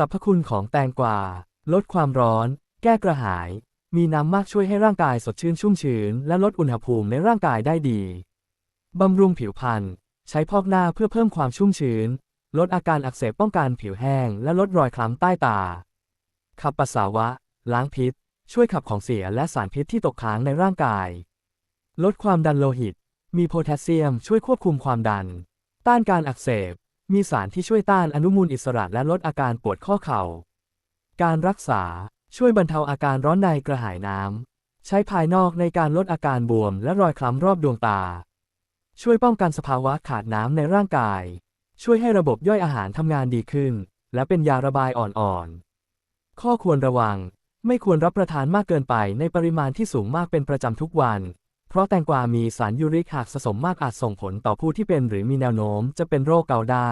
รรพคุณของแตงกวา ลดความร้อน แก้กระหาย มีน้ำมากช่วยให้ร่างกายสดชื่นชุ่มชื้น และลดอุณหภูมิในร่างกายได้ดี บำรุงผิวพรรณ ใช้พอกหน้าเพื่อเพิ่มความชุ่มชื้น ลดอาการอักเสบป้องกันผิวแห้ง และลดรอยคล้ำใต้ตา ขับปัสสาวะ ล้างพิษ ช่วยขับของเสียและสารพิษที่ตกค้างในร่างกาย ลดความดันโลหิต มีโพแทสเซียมช่วยควบคุมความดัน ต้านการอักเสบ มีสารที่ช่วยต้านอนุมูลอิสระและลดอาการปวดข้อเข่า การรักษาช่วยบรรเทาอาการร้อนในกระหายน้ำ ใช้ภายนอกในการลดอาการบวมและรอยคล้ำรอบดวงตา ช่วยป้องกันสภาวะขาดน้ำในร่างกาย ช่วยให้ระบบย่อยอาหารทำงานดีขึ้น และเป็นยาระบายอ่อนๆ ข้อควรระวัง ไม่ควรรับประทานมากเกินไปในปริมาณที่สูงมากเป็นประจำทุกวัน เพราะแตงกวามีสารยูริกหากสะสมมากอาจส่งผลต่อผู้ที่เป็นหรือมีแนวโน้มจะเป็นโรคเกาต์ได้